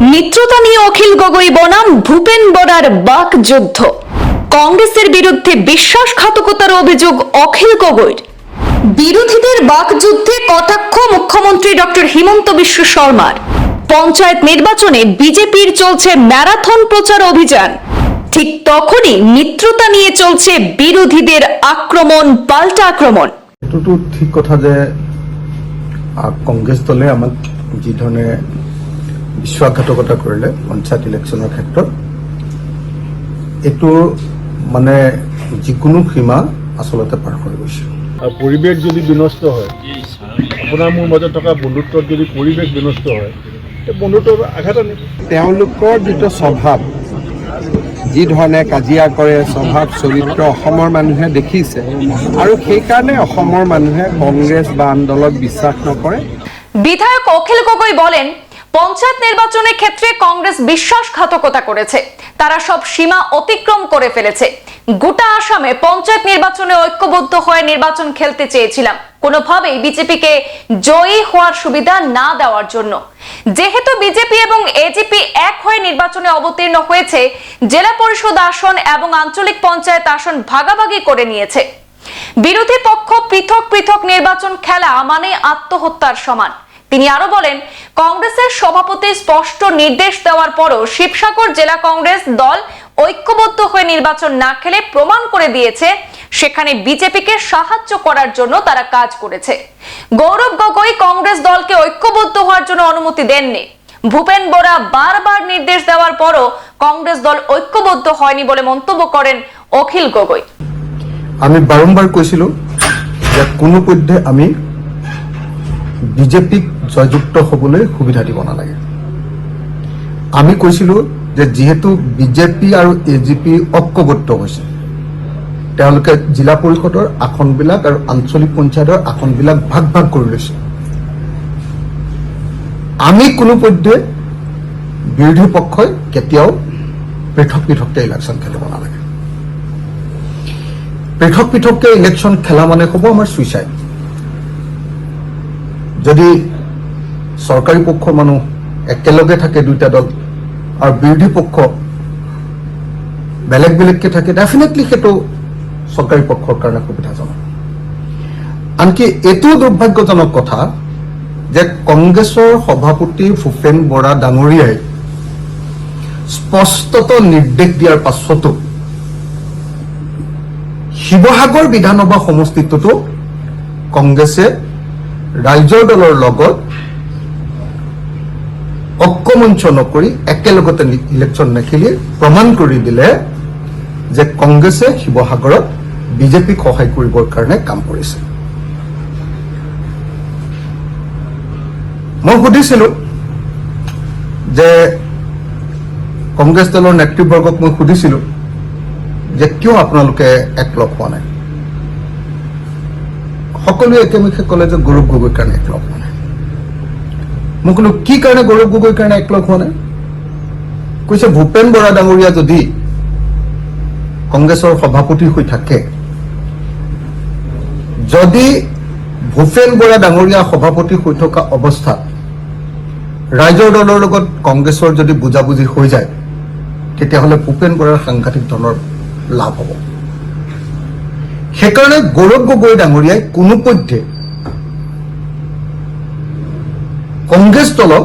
মিত্রতা নিয়ে অখিল গগৈ বনাম ভূপেন বরার বাক যুদ্ধ। কংগ্রেসের বিরুদ্ধে বিশ্বাসঘাতকতার অভিযোগ অখিল গগৈর। বিরোধীদের বাকযুদ্ধে কটাক্ষ মুখ্যমন্ত্রী ডক্টর হিমন্ত বিশ্ব শর্মার। পঞ্চায়েত নির্বাচনে বিজেপির চলছে ম্যারাথন প্রচার অভিযান। ঠিক তখনই মিত্রতা নিয়ে চলছে বিরোধীদের আক্রমণ, পাল্টা আক্রমণ। ঠিক কথা যে কংগ্ৰেছ দলে আমাক যি ধৰণে বিশ্বাসঘাতকতা কৰিলে পঞ্চায়ত ইলেকশ্যনৰ ক্ষেত্ৰত এইটোৰ মানে যিকোনো সীমা আচলতে পাৰ কৰি গৈছে। আৰু পৰিৱেশ যদি বিনষ্ট হয় আপোনাৰ মোৰ মাজত থকা বন্ধুত্বত যদি পৰিৱেশ বিনষ্ট হয় সেই বন্ধুত্বত আঘাত তেওঁলোকৰ যিটো স্বভাৱ যি ধৰণে কাজিয়া কৰে স্বভাৱ চৰিত্ৰ অসমৰ মানুহে দেখিছে আৰু সেইকাৰণে অসমৰ মানুহে কংগ্ৰেছ বা আন দলক বিশ্বাস নকৰে। বিধায়ক অখিল গগৈ বলেন পঞ্চায়েত নির্বাচনের ক্ষেত্রে কংগ্রেস বিশ্বাসঘাতকতা করেছে। তারা সব সীমা অতিক্রম করে ফেলেছে। গোটা আসামে পঞ্চায়েত নির্বাচনে ঐক্যবদ্ধ হয়ে নির্বাচন খেলতে চেয়েছিলাম। কোনোভাবেই বিজেপিকে জয়ী হওয়ার সুবিধা না দেওয়ার জন্য। যেহেতু বিজেপি এবং এজিপি এক হয়ে নির্বাচনে অবতীর্ণ হয়েছে, জেলা পরিষদ আসন এবং আঞ্চলিক পঞ্চায়েত আসন ভাগাভাগি করে নিয়েছে। বিরোধী পক্ষ পৃথক পৃথক নির্বাচন খেলা মানে আত্মহত্যার সমান। তিনি আরও বলেন, কংগ্রেসের সভাপতি স্পষ্ট নির্দেশ দেওয়ার পরও শিবসাগর জেলা কংগ্রেস দল ঐক্যবদ্ধ হয়ে নির্বাচন না খেলে প্রমাণ করে দিয়েছে, সেখানে বিজেপিকে সাহায্য করার জন্য তারা কাজ করেছে। গৌরব গগৈ কংগ্রেস দলকে ঐক্যবদ্ধ হওয়ার জন্য অনুমতি দেননি। ভূপেন বোরা বারবার নির্দেশ দেওয়ার পরও কংগ্রেস দল ঐক্যবদ্ধ হয়নি বলে মন্তব্য করেন অখিল গগৈ। আমি বাৰম্বাৰ কৈছিলোঁ যে কোনোপধ্যে আমি বিজেপিক জয়যুক্ত হ'বলৈ সুবিধা দিব নালাগে। আমি কৈছিলোঁ যে যিহেতু বিজেপি আৰু এ জি পি ঐক্যবদ্ধ হৈছে, তেওঁলোকে জিলা পৰিষদৰ আসনবিলাক আৰু আঞ্চলিক পঞ্চায়তৰ আসনবিলাক ভাগ ভাগ কৰি লৈছে। আমি কোনোপধ্যে বিৰোধী পক্ষই কেতিয়াও পৃথক পৃথককৈ ইলেকশ্যন খেলিব নালাগে। পৃথক পৃথককে ইলেকশ্যন খেলা মানে হ'ব আমাৰ চুইচাইড যদি চৰকাৰী পক্ষৰ মানুহ একেলগে থাকে দুইটা দল আৰু বিৰোধী পক্ষ বেলেগ বেলেগকে থাকে ডেফিনেটলি সেইটো চৰকাৰী পক্ষৰ কাৰণে সুবিধাজনক। আনকি এইটোও দুৰ্ভাগ্যজনক কথা যে কংগ্ৰেছৰ সভাপতি ভূপেন বৰা ডাঙৰীয়াই স্পষ্টত নিৰ্দেশ দিয়াৰ পাছতো শিৱসাগৰ বিধানসভা সমষ্টিটোতো কংগ্ৰেছে ৰাইজৰ দলৰ লগত ঐক্যমঞ্চ নকৰি একেলগতে ইলেকশ্যন নেখেলি প্ৰমাণ কৰি দিলে যে কংগ্ৰেছে শিৱসাগৰত বিজেপিক সহায় কৰিবৰ কাৰণে কাম কৰিছে। মই সুধিছিলোঁ যে কংগ্ৰেছ দলৰ নেতৃবৰ্গক মই সুধিছিলোঁ যে কিয় আপোনালোকে একলগ হোৱা নাই? সকলোৱে একেমুখে ক'লে যে গৌৰৱ গগৈৰ কাৰণে একলগ হোৱা নাই। মই ক'লো কি কাৰণে গৌৰৱ গগৈৰ কাৰণে একলগ হোৱা নাই? কৈছে ভূপেন বৰা ডাঙৰীয়া যদি কংগ্ৰেছৰ সভাপতি হৈ থাকে যদি ভূপেন বৰা ডাঙৰীয়া সভাপতি হৈ থকা অৱস্থাত ৰাইজৰ দলৰ লগত কংগ্ৰেছৰ যদি বুজাবুজি হৈ যায় তেতিয়াহ'লে ভূপেন বৰাৰ সাংঘাতিক ধৰণৰ লাভ হ'ব। সেইকাৰণে গৌৰৱ গগৈ ডাঙৰীয়াই কোনোপধ্যে কংগ্ৰেছ দলক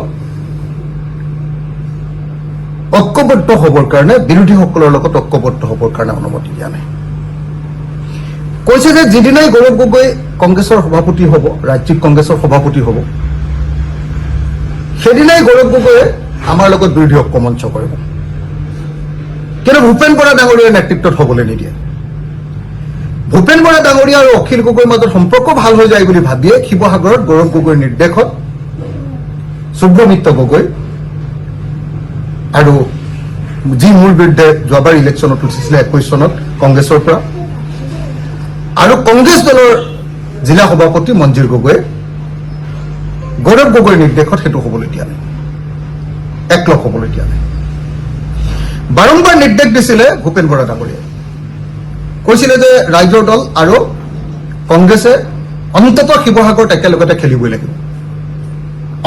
ঐক্যবদ্ধ হ'বৰ কাৰণে বিৰোধীসকলৰ লগত ঐক্যবদ্ধ হ'বৰ কাৰণে অনুমতি দিয়া নাই। কৈছে যে যিদিনাই গৌৰৱ গগৈ কংগ্ৰেছৰ সভাপতি হ'ব ৰাজ্যিক কংগ্ৰেছৰ সভাপতি হ'ব সেইদিনাই গৌৰৱ গগৈয়ে আমাৰ লগত বিৰোধী ঐক্য মঞ্চ কৰিব। কিন্তু ভূপেন বৰা ডাঙৰীয়াৰ নেতৃত্বত হ'বলৈ নিদিয়ে। ভূপেন বৰা ডাঙৰীয়া আৰু অখিল গগৈৰ মাজত সম্পৰ্ক ভালো হৈ যায় বুলি ভাবিয়ে শিৱসাগৰত গৌৰৱ গগৈৰ নিৰ্দেশত শুভ্ৰমিত্ৰ গগৈ আৰু যি মোৰ বিৰুদ্ধে যোৱাবাৰ ইলেকশ্যনত উঠিছিলে একৈছ চনত কংগ্ৰেছৰ পৰা, আৰু কংগ্ৰেছ দলৰ জিলা সভাপতি মঞ্জুৰ গগৈয়ে গৌৰৱ গগৈৰ নিৰ্দেশত সেইটো হ'বলৈ দিয়া নাই, একলগ হ'বলৈ দিয়া নাই। বাৰম্বাৰ নিৰ্দেশ দিছিলে ভূপেন বৰা ডাঙৰীয়াই। কৈছিলে যে ৰাইজৰ দল আৰু কংগ্ৰেছে অন্ততঃ শিৱসাগৰত একেলগতে খেলিবই লাগিব।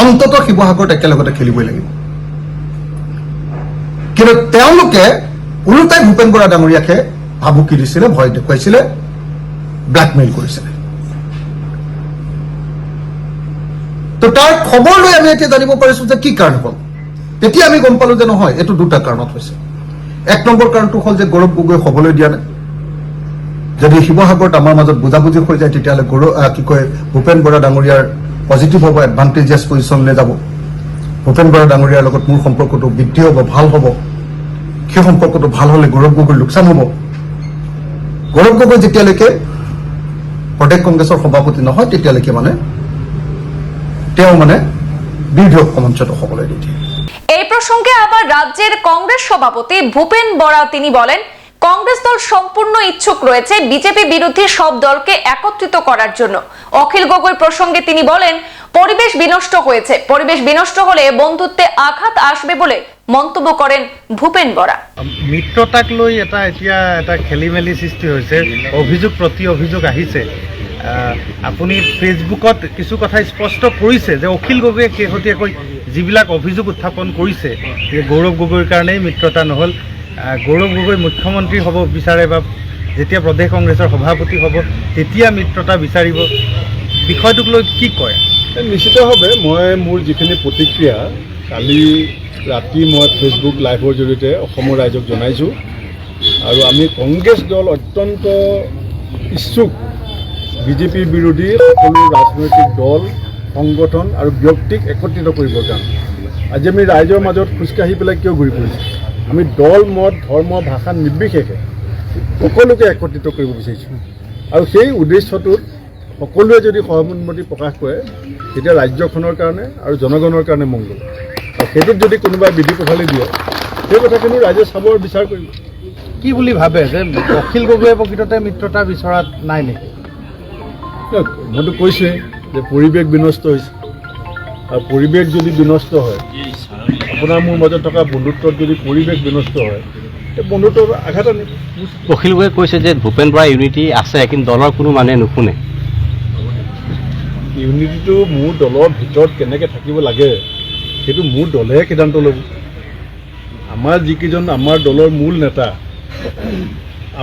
অন্ততঃ শিৱসাগৰত একেলগতে খেলিবই লাগিব। কিন্তু তেওঁলোকে ওলোটাই ভূপেন বৰা ডাঙৰীয়াকে ভাবুকি দিছিলে, ভয় দেখুৱাইছিলে ব্লেকমেইল কৰিছিলে। তো তাৰ খবৰ লৈ আমি এতিয়া জানিব পাৰিছো যে কি কাৰণ হ'ল। তেতিয়া আমি গম পালো যে নহয়, এইটো দুটা কাৰণত হৈছে। এক নম্বৰ কাৰণটো হ'ল যে গৌৰৱ গগৈ হ'বলৈ দিয়া নাই। যদি শিৱসাগৰত আমাৰ মাজত বুজাবুজি হৈ যায় তেতিয়াহ'লে গৌৰৱ কি কয়, ভূপেন বৰা ডাঙৰীয়াৰ পজিটিভ হ'ব এডভান্টেজিয়াছ পজিশ্যনলৈ যাব। ভূপেন বৰা ডাঙৰীয়াৰ লগত মোৰ বৃদ্ধি হ'ব, ভালো হ'ব। সেই সম্পৰ্কটো ভালো হ'লে গৌৰৱ গগৈৰ লোকচান হ'ব। গৌৰৱ গগৈ যেতিয়ালৈকে প্ৰদেশ কংগ্ৰেছৰ সভাপতি নহয়, তেতিয়ালৈকে মানে তেওঁ মানে বিৰোধী মঞ্চত হ'বলৈ নিদিয়ে। এই প্রসঙ্গে আবার রাজ্যের কংগ্রেস সভাপতি ভূপেন বরা তিনি বলেন কংগ্রেস দল সম্পূর্ণ ইচ্ছুক রয়েছে বিজেপি বিরোধী সব দলকে একত্রিত করার জন্য। অখিল গগৈ প্রসঙ্গে তিনি বলেন পরিবেশ বিনষ্ট হয়েছে। পরিবেশ বিনষ্ট হলে বন্ধুত্বে আঘাত আসবে বলে মন্তব্য করেন ভূপেন বরা। মিত্ৰতাক লৈ এটা এতিয়া এটা খেলি মেলি সৃষ্টি হৈছে। অভিযোগ প্ৰতি অভিযোগ আহিছে। আহ, আপুনি ফেচবুকত কিছু কথা স্পষ্ট কৰিছে যে অখিল গগৈয়ে শেহতীয়াকৈ যিবিলাক অভিযোগ উত্থাপন কৰিছে গৌৰৱ গগৈৰ কাৰণেই মিত্ৰতা নহ'ল। গৌৰৱ গগৈ মুখ্যমন্ত্ৰী হ'ব বিচাৰে বা যেতিয়া প্ৰদেশ কংগ্ৰেছৰ সভাপতি হ'ব, তেতিয়া মিত্ৰতা বিচাৰিব। বিষয়টোক লৈ কি কয়? নিশ্চিতভাৱে মই মোৰ যিখিনি প্ৰতিক্ৰিয়া, কালি ৰাতি মই ফেচবুক লাইভৰ জৰিয়তে অসমৰ ৰাইজক জনাইছোঁ। আৰু আমি কংগ্ৰেছ দল অত্যন্ত ইচ্ছুক বিজেপিৰ বিৰোধী সকলো ৰাজনৈতিক দল, সংগঠন আৰু ব্যক্তিক একত্ৰিত কৰিবৰ কাৰণে। আজি আমি ৰাইজৰ মাজত খোজকাঢ়ি পেলাই কিয় ঘূৰি ফুৰিছোঁ? আমি দল মত ধৰ্ম ভাষা নিৰ্বিশেষে সকলোকে একত্ৰিত কৰিব বিচাৰিছোঁ। আৰু সেই উদ্দেশ্যটোত সকলোৱে যদি সহমতি প্ৰকাশ কৰে তেতিয়া ৰাজ্যখনৰ কাৰণে আৰু জনগণৰ কাৰণে মংগল। আৰু সেইটোত যদি কোনোবাই বিধি পথালি দিয়ে সেই কথাখিনি ৰাইজে চাবৰ বিচাৰ কৰিব। কি বুলি ভাবে যে অখিল গগৈয়ে প্ৰকৃততে মিত্ৰতা বিচৰাত নাই নেকি? মইতো কৈছোঁৱেই যে পৰিৱেশ বিনষ্ট হৈছে। আৰু পৰিৱেশ যদি বিনষ্ট হয় আপোনাৰ মোৰ মাজত থকা বন্ধুত্বত যদি পৰিৱেশ বিনষ্ট হয় সেই বন্ধুত্বত আঘাত আনিব অখিল গগৈয়ে কৈছে যে ভূপেন বৰা ইউনিটি আছে কিন্তু দলৰ কোনো মানুহে নুশুনে। ইউনিটিটো মোৰ দলৰ ভিতৰত কেনেকৈ থাকিব লাগে সেইটো মোৰ দলেহে সিদ্ধান্ত ল'ব। আমাৰ যিকেইজন আমাৰ দলৰ মূল নেতা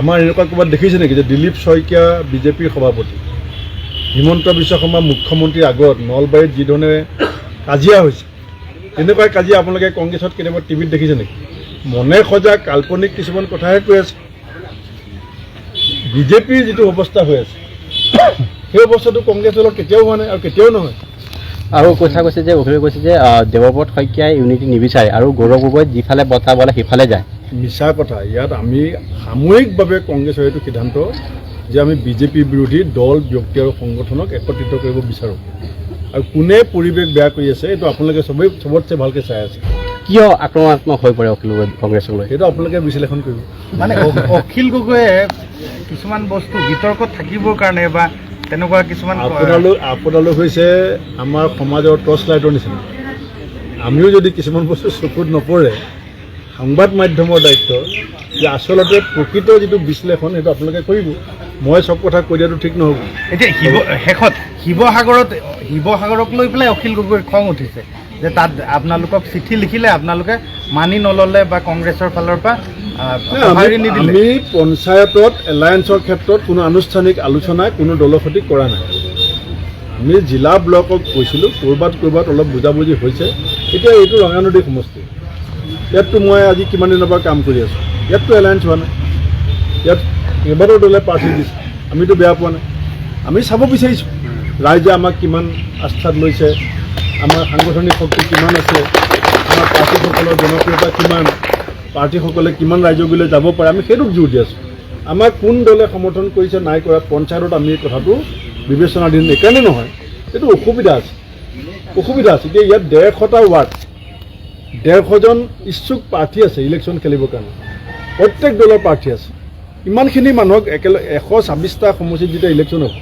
আমাৰ এনেকুৱা ক'ৰবাত দেখিছে নেকি যে দিলীপ শইকীয়া বিজেপিৰ সভাপতি হিমন্ত বিশ্ব শৰ্মা মুখ্যমন্ত্ৰীৰ আগত নলবাৰীত যিধৰণে কাজিয়া হৈছে তেনেকুৱা কাজিয়া আপোনালোকে কংগ্ৰেছত কেতিয়াবা টিভিত দেখিছে নেকি? মনে সজা কাল্পনিক কিছুমান কথাহে কৈ আছে। বিজেপিৰ যিটো অৱস্থা হৈ আছে সেই অৱস্থাটো কংগ্ৰেছ দলৰ কেতিয়াও হোৱা নাই আৰু কেতিয়াও নহয়। আৰু কথা কৈছে যে অখিলে কৈছে যে দেৱব্ৰত শইকীয়াই ইউনিটি নিবিচাৰে আৰু গৌৰৱ গগৈ যিফালে বঁটা বলে সিফালে যায়। মিছা কথা ইয়াত আমি সামূহিকভাৱে কংগ্ৰেছৰ এইটো সিদ্ধান্ত যে আমি বিজেপি বিৰোধী দল ব্যক্তি আৰু সংগঠনক একত্ৰিত কৰিব বিচাৰোঁ। আৰু কোনে পৰিৱেশ বেয়া কৰি আছে এইটো আপোনালোকে চবেই চবতছে ভালকৈ চাই আছে। কিয় আক্ৰমণাত্মক হৈ পৰে অখিল গগৈ কংগ্ৰেছক লৈ? সেইটো আপোনালোকে বিশ্লেষণ কৰিব। মানে অখিল গগৈয়ে কিছুমান বস্তু বিতৰ্কত থাকিবৰ কাৰণে বা তেনেকুৱা কিছুমান আপোনালোক আপোনালোক হৈছে আমাৰ সমাজৰ টৰ্চ লাইটৰ নিচিনা। আমিও যদি কিছুমান বস্তু চকুত নপৰে সংবাদ মাধ্যমৰ দায়িত্ব যে আচলতে প্ৰকৃত যিটো বিশ্লেষণ সেইটো আপোনালোকে কৰিব। মই চব কথা কৈ দিয়াটো ঠিক নহ'ব। এতিয়া শিৱ শেষত শিৱসাগৰত শিৱসাগৰক লৈ পেলাই অখিল গগৈৰ খং উঠিছে। যে তাত আপোনালোকক চিঠি লিখিলে আপোনালোকে মানি নল'লে বা কংগ্ৰেছৰ ফালৰ পৰা আমি পঞ্চায়তত এলায়েন্সৰ ক্ষেত্ৰত কোনো আনুষ্ঠানিক আলোচনা কোনো দলৰ সৈতে কৰা নাই। আমি জিলা ব্লকক গৈছিলোঁ ক'ৰবাত ক'ৰবাত অলপ বুজাবুজি হৈছে। এতিয়া এইটো ৰঙানদী সমষ্টি। ইয়াততো মই আজি কিমান দিনৰ পৰা কাম কৰি আছোঁ? ইয়াততো এলায়েন্স হোৱা নাই। ইয়াত কেইবাটাও দলে প্ৰাৰ্থী দিছে। আমিতো বেয়া পোৱা নাই। আমি চাব বিচাৰিছোঁ, ৰাইজে আমাক কিমান আস্থাত লৈছে, আমাৰ সাংগঠনিক শক্তি কিমান আছে, আমাৰ প্ৰাৰ্থীসকলৰ জনপ্ৰিয়তা কিমান প্ৰাৰ্থীসকলে কিমান ৰাইজলৈ যাব পাৰে, আমি সেইটোক জোৰ দি আছোঁ। আমাক কোন দলে সমৰ্থন কৰিছে, নাই কৰা পঞ্চায়তত আমি এই কথাটো বিবেচনাধীন, এইকাৰণে নহয়, এইটো অসুবিধা আছে। অসুবিধা আছে, এতিয়া ইয়াত ডেৰশটা ৱাৰ্ড, ডেৰশজন ইচ্ছুক প্ৰাৰ্থী আছে, ইলেকশ্যন খেলিবৰ কাৰণে। প্ৰত্যেক দলৰ প্ৰাৰ্থী আছে। ইমানখিনি মানুহক একেলগে এশ ছাব্বিছটা সমষ্টিত যেতিয়া ইলেকশ্যন হ'ব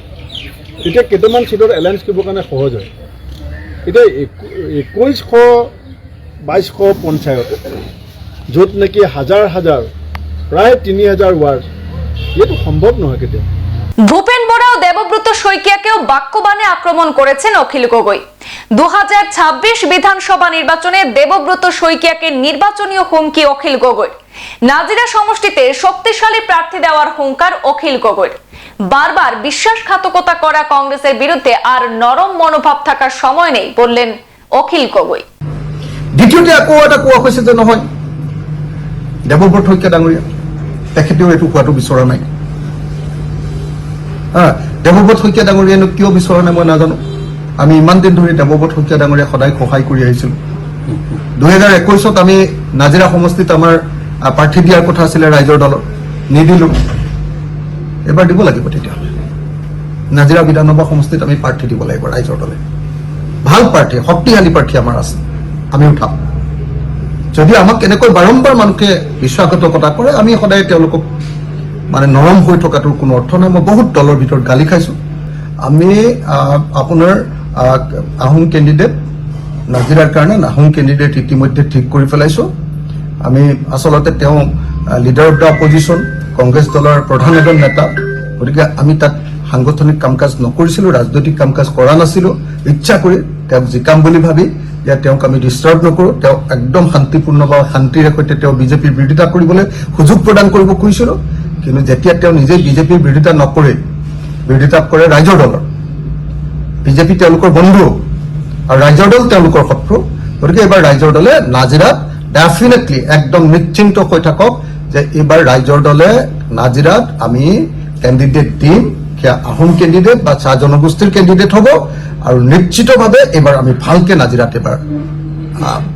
তেতিয়া কেইটামান ছিটত এলায়েন্স কৰিবৰ কাৰণে সহজ হয়। এতিয়া একো- একৈছশ বাইছশ পঞ্চায়ত য'ত নেকি হাজাৰ হাজাৰ প্ৰায় তিনি হাজাৰ ৱাৰ্ড এইটো সম্ভৱ নহয় কেতিয়াও। ভূপেন দেবব্রত শইকিয়াকেও বাক্যবাণে আক্রমণ করেছেন অখিল গগৈ। দু বিধানসভা নির্বাচনে দেবব্রত শইকিয়াকে নির্বাচনীয় হুমকি অখিল গগৈর। নাজিরা সমষ্টিতে শক্তিশালী প্রার্থী দেওয়ার হুঙ্কার অখিল গগৈর। বারবার বিশ্বাসঘাতকতা করা কংগ্রেসের বিরুদ্ধে আর নরম মনোভাব থাকার সময় নেই বললেন অখিল গগৈ। দ্বিতীয়তে আকৌ এটা কোৱা হৈছে যে নহয় দেৱব্ৰত শইকীয়া ডাঙৰীয়া, তেখেতেও এইটো কোৱাটো বিচৰা নাই। দেৱব্ৰত শইকীয়া ডাঙৰীয়ানো কিয় বিচৰা নাই মই নাজানো। আমি ইমান দিন ধৰি দেৱব্ৰত শইকীয়া ডাঙৰীয়াক সদায় সহায় কৰি আহিছিলোঁ। দুহেজাৰ একৈছত আমি নাজিৰা সমষ্টিত আমাৰ প্ৰাৰ্থী দিয়াৰ কথা আছিলে ৰাইজৰ দলৰ নিদিলোঁ। এইবাৰ দিব লাগিব তেতিয়াহ'লে। নাজিৰা বিধানসভা সমষ্টিত আমি প্ৰাৰ্থী দিব লাগিব ৰাইজৰ দলে। ভালো প্ৰাৰ্থী, শক্তিশালী প্ৰাৰ্থী আমাৰ আছে। আমি উঠাম। যদি আমাক এনেকৈ বাৰম্বাৰ মানুহে বিশ্বাসঘাতকতা কৰে, আমি সদায় তেওঁলোকক মানে নৰম হৈ থকাটোৰ কোনো অৰ্থ নাই। মই বহুত দলৰ ভিতৰত গালি খাইছোঁ। আমি আপোনাৰ আহোম কেণ্ডিডেট নাজিৰাৰ কাৰণে আহোম কেণ্ডিডেট ইতিমধ্যে ঠিক কৰি পেলাইছোঁ। আমি আচলতে তেওঁ leader of the opposition Congress দলৰ প্ৰধান এজন নেতা। গতিকে আমি তাত সাংগঠনিক কাম কাজ নকৰিছিলোঁ, ৰাজনৈতিক কাম কাজ কৰা নাছিলোঁ। ইচ্ছা কৰি তেওঁক জিকাম বুলি ভাবি, যে তেওঁক আমি ডিষ্টাৰ্ব নকৰোঁ তেওঁক একদম শান্তিপূৰ্ণ বা শান্তিৰে সৈতে তেওঁ বিজেপিৰ বিৰোধিতা কৰিবলৈ সুযোগ প্ৰদান কৰিব খুজিছিলোঁ। কিন্তু যেতিয়া তেওঁ নিজে বিজেপিৰ বিৰোধিতা নকৰে, বিৰোধিতা কৰে ৰাইজৰ দলৰ। বিজেপি তেওঁলোকৰ বন্ধু আৰু ৰাইজৰ দল তেওঁলোকৰ শত্ৰু। গতিকে এইবাৰ ৰাইজৰ দলে নাজিৰাত ডেফিনেটলি একদম নিশ্চিন্ত হৈ থাকক যে এইবাৰ ৰাইজৰ দলে নাজিৰাত আমি কেণ্ডিডেট দিম, সেয়া আহোম কেণ্ডিডেট বা চাহ জনগোষ্ঠীৰ কেণ্ডিডেট হ'ব আৰু নিশ্চিতভাৱে এইবাৰ আমি ভালকে নাজিৰাত এইবাৰ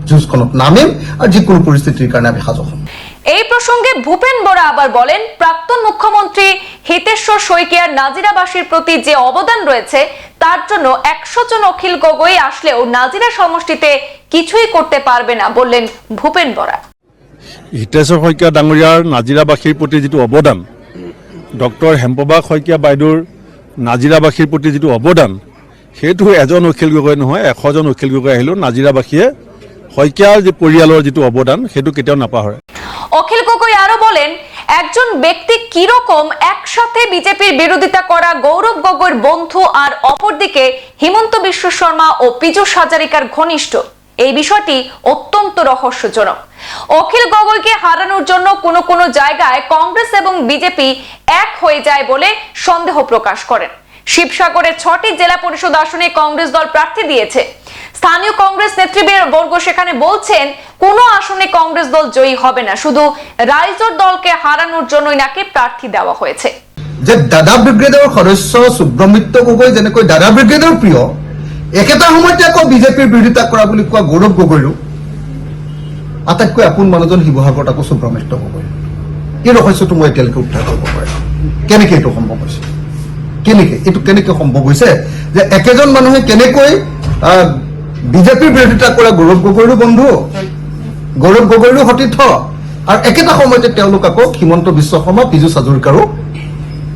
যুঁজখনত নামিম আৰু যিকোনো পৰিস্থিতিৰ কাৰণে আমি সাজু হ'ম। এই প্রসঙ্গে ভূপেন বরা আবার বলেন, প্রাক্তন মুখ্যমন্ত্রী হিতেশ্বর শইকিয়ার নাজিরাবাসীর প্রতি যে অবদান রয়েছে, তার জন্য একশো জন অখিল গগৈ আসলেও নাজিরা সমষ্টিতে কিছুই করতে পারবে না বললেন ভূপেন বরা। হিতেশ্বৰ শইকীয়া ডাঙৰীয়াৰ নাজিৰাবাসীৰ প্ৰতি যিটো অৱদান, ডক্টৰ হেমপ্ৰভা শইকীয়া বাইদেউৰ নাজিৰাবাসীৰ প্ৰতি যিটো অৱদান, সেইটো এজন অখিল গগৈ নহয় এশজন অখিল গগৈ আহিলেও নাজিৰাবাসীয়ে শইকীয়াৰ যি পৰিয়ালৰ যিটো অৱদান, সেইটো কেতিয়াও নাপাহৰে। অখিল গগৈ আরও বলেন, একজন ব্যক্তি কীরকম একসাথে বিজেপির বিরোধিতা করা গৌরব গগৈর বন্ধু আর অপরদিকে হিমন্ত বিশ্ব শর্মা ও পীযূষ হাজারিকার ঘনিষ্ঠ। এই বিষয়টি অত্যন্ত রহস্যজনক। অখিল গগৈকে হারানোর জন্য কোনো কোনো জায়গায় কংগ্রেস এবং বিজেপি এক হয়ে যায় বলে সন্দেহ প্রকাশ করেন। শিবসাগরের ছটি জেলা পরিষদ আসনে কংগ্রেস দল প্রার্থী দিয়েছে। স্থানীয় কংগ্রেস নেতৃবর্গ সেখানে বলছেন, কোনো আসনে কংগ্রেস দল জয়ী হবে না, শুধু রাইজর দলকে হারানোর জন্যই নাকি প্রার্থী দেওয়া হয়েছে। যে দাদা ব্ৰিগেডৰ সদস্য সুব্ৰমিত্ৰ গগৈ, যেনেকৈ দাদা ব্ৰিগেডৰ প্ৰিয় একেটা সময়তে আকৌ বিজেপিৰ বিৰোধিতা কৰা বুলি কোৱা গৌৰৱ গগৈৰো, আটাইতকৈ আপোন মানুহজন শিৱসাগৰত আকৌ সুব্ৰমিত্ৰ গগৈ। এই ৰহস্যটো মই এতিয়ালৈকে উদ্ধাৰ কৰিব পৰা। কেনেকে এইটো সম্ভৱ হৈছে? কেনেকে? এইটো কেনেকে সম্ভৱ হৈছে যে একেজন মানুহে কেনেকৈ বিজেপিৰ বিৰোধিতা কৰা গৌৰৱ গগৈৰো বন্ধু। গৌৰৱ গগৈৰো সতীৰ্থ। আৰু একেটা সময়তে তেওঁলোক আকৌ হিমন্ত বিশ্ব শৰ্মা, পীযুষ হাজৰিকাৰো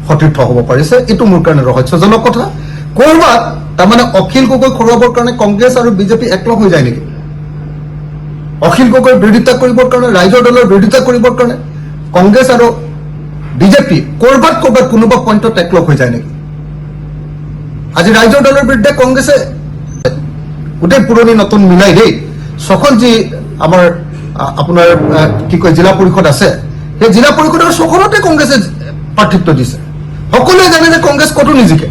সতীৰ্থ হ'ব পাৰিছে। এইটো মোৰ কাৰণে ৰহস্যজনক কথা। ক'ৰবাত তাৰমানে অখিল গগৈ খৰুৱাবৰ কাৰণে কংগ্ৰেছ আৰু বিজেপি একলগ হৈ যায় নেকি? অখিল গগৈৰ বিৰোধিতা কৰিবৰ কাৰণে, ৰাইজৰ দলৰ বিৰোধিতা কৰিবৰ কাৰণে কংগ্ৰেছ আৰু বিজেপি ক'ৰবাত ক'ৰবাত কোনোবা পইণ্টত একলগ হৈ যায় নেকি? আজি ৰাইজৰ দলৰ বিৰুদ্ধে কংগ্ৰেছে গোটেই পুৰণি নতুন মিলাই দেই। ছখন যি আমাৰ আপোনাৰ কি কয়, জিলা পৰিষদ আছে, সেই জিলা পৰিষদৰ ছখনতে কংগ্ৰেছে প্ৰাৰ্থিত্ব দিছে। সকলোৱে জানে যে কংগ্ৰেছ ক'তো নিজিকে।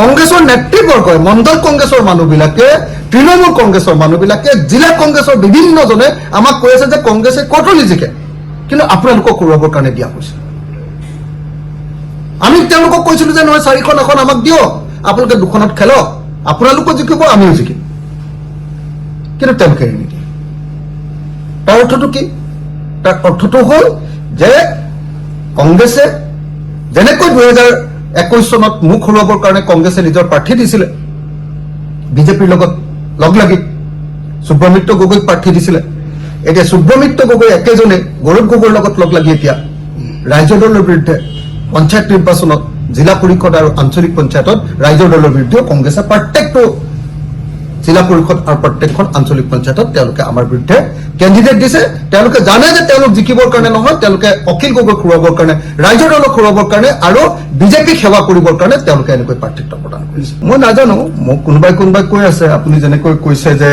কংগ্ৰেছৰ নেতৃবৰ্গই, মণ্ডল কংগ্ৰেছৰ মানুহবিলাকে, তৃণমূল কংগ্ৰেছৰ মানুহবিলাকে, জিলা কংগ্ৰেছৰ বিভিন্নজনে আমাক কৈ আছে যে কংগ্ৰেছে ক'তো নিজিকে। কিন্তু আপোনালোকক কৰোৱাবৰ কাৰণে দিয়া হৈছে। আমি তেওঁলোকক কৈছিলো যে নহয়, চাৰিখন এখন আমাক দিয়ক। আপোনালোকে দুখনত খেলক। আপোনালোকো জিকিব, আমিও জিকিম। কিন্তু তেওঁলোকে নিদিয়ে। তাৰ অৰ্থটো কি? তাৰ অৰ্থটো হ'ল যে কংগ্ৰেছে যেনেকৈ দুহেজাৰ একৈশ চনত মুখ হৰুৱাবৰ কাৰণে কংগ্ৰেছে নিজৰ প্ৰাৰ্থী দিছিলে, বিজেপিৰ লগত লগ লাগি সুব্ৰমিত্ৰ গগৈক প্ৰাৰ্থী দিছিলে, এতিয়া সুব্ৰমিত্ৰ গগৈ একেজনে গৌৰৱ গগৈৰ লগত লগ লাগি এতিয়া ৰাইজৰ দলৰ বিৰুদ্ধে পঞ্চায়ত নিৰ্বাচনত জিলা পৰিষদ আৰু আঞ্চলিক পঞ্চায়তত ৰাইজৰ দলৰ বিৰুদ্ধে কংগ্ৰেছে প্ৰত্যেকটো জিলা পৰিষদ আৰু প্ৰত্যেকখন আঞ্চলিক পঞ্চায়তত তেওঁলোকে আমাৰ বিৰুদ্ধে কেণ্ডিডেট দিছে তেওঁলোকে জানে যে তেওঁলোক জিকিবৰ কাৰণে নহয় তেওঁলোকে অখিল গগৈ খুৱাবৰ কাৰণে ৰাইজৰ দলক খুৱাবৰ কাৰণে আৰু বিজেপিক সেৱা কৰিবৰ কাৰণে তেওঁলোকে এনেকৈ প্ৰাৰ্থিত্ব প্ৰদান কৰিছে মই নাজানো মোক কোনোবাই কোনোবাই কৈ আছে আপুনি যেনেকৈ কৈছে যে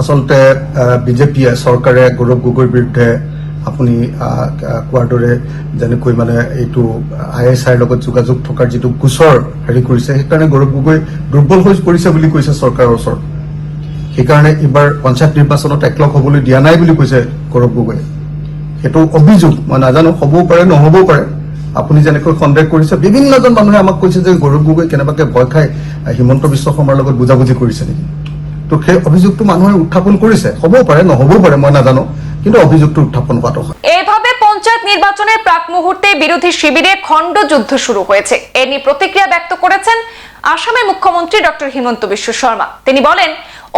আচলতে বিজেপিয়ে চৰকাৰে গৌৰৱ গগৈৰ বিৰুদ্ধে আপুনি কোৱাৰ দৰে যেনেকৈ মানে এইটো আই এছ আইৰ লগত যোগাযোগ থকাৰ যিটো গোচৰ হেৰি কৰিছে, সেইকাৰণে গৌৰৱ গগৈ দুৰ্বল হৈ পৰিছে বুলি কৈছে চৰকাৰৰ ওচৰত। সেইকাৰণে এইবাৰ পঞ্চায়ত নিৰ্বাচনত একলগ হ'বলৈ দিয়া নাই বুলি কৈছে গৌৰৱ গগৈয়ে। সেইটো অভিযোগ, মই নাজানো, হ'বও পাৰে, নহ'বও পাৰে। আপুনি যেনেকৈ সন্দেহ কৰিছে, বিভিন্নজন মানুহে আমাক কৈছে যে গৌৰৱ গগৈ কেনেবাকে ভয় খাই হিমন্ত বিশ্ব শৰ্মাৰ লগত বুজাবুজি কৰিছে নেকি? তো সেই অভিযোগটো মানুহে উত্থাপন কৰিছে, হ'বও পাৰে, নহ'বও পাৰে, মই নাজানো। কিন্তু অভিযোগটো উত্থাপন হোৱাটো হয়। এভাবে পঞ্চায়েত নির্বাচনের প্রাক মুহূর্তে বিরোধী শিবিরে খণ্ড যুদ্ধ শুরু হয়েছে। এ নিয়ে প্রতিক্রিয়া ব্যক্ত করেছেন আসামের মুখ্যমন্ত্রী ডক্টর হিমন্ত বিশ্ব শর্মা। তিনি বলেন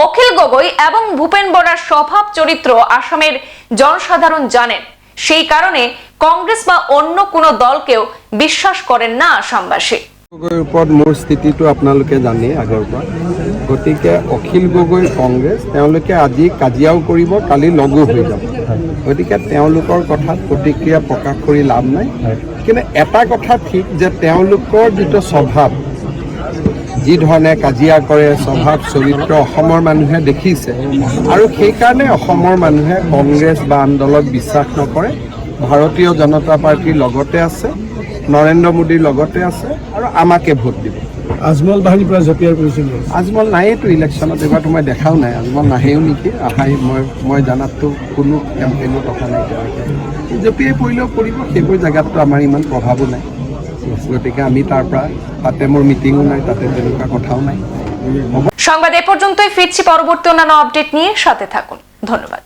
অখিল গগৈ এবং ভূপেন বরার স্বভাব চরিত্র আসামের জনসাধারণ জানেন। সেই কারণে কংগ্রেস বা অন্য কোনো দলকেও বিশ্বাস করেন না আসামবাসী। ওপৰত মোৰ স্থিতিটো আপোনালোকে জানেই আগৰ পৰা। গতিকে অখিল গগৈ কংগ্ৰেছ তেওঁলোকে আজি কাজিয়াও কৰিব, কালি লগো হৈ যাব। গতিকে তেওঁলোকৰ কথাত প্ৰতিক্ৰিয়া প্ৰকাশ কৰি লাভ নাই। কিন্তু এটা কথা ঠিক যে তেওঁলোকৰ যিটো স্বভাৱ, যি কাজিয়া কৰে, স্বভাৱ চৰিত্ৰ অসমৰ মানুহে দেখিছে আৰু সেইকাৰণে অসমৰ মানুহে কংগ্ৰেছ বা আন বিশ্বাস নকৰে, ভাৰতীয় জনতা পাৰ্টীৰ লগতে আছে, নৰেন্দ্ৰ মোদীৰ লগতে আছে আৰু আমাকে ভোট দিব। আজমল বাহিনীৰ পৰা জপিয়াৰ কৰিছিল আজমল নায়েতো ইলেকশ্যনত এইবাৰতো মই দেখাও নাই। আজমল নাহেও নেকি? আহাই মই মই জানাততো কোনো কেম্পেইনত অহা নাই তেওঁলোকে জপিয়াই পৰিলেও পৰিব সেইবোৰ জেগাততো আমাৰ ইমান প্ৰভাৱো নাই। গতিকে আমি তাৰ পৰা তাতে মোৰ মিটিঙো নাই তাতে তেনেকুৱা কথাও নাই। সংবাদ এ পর্যন্তই ফিরছি পরবর্তী অন্যান্য আপডেট নিয়ে সাথে থাকুন। ধন্যবাদ।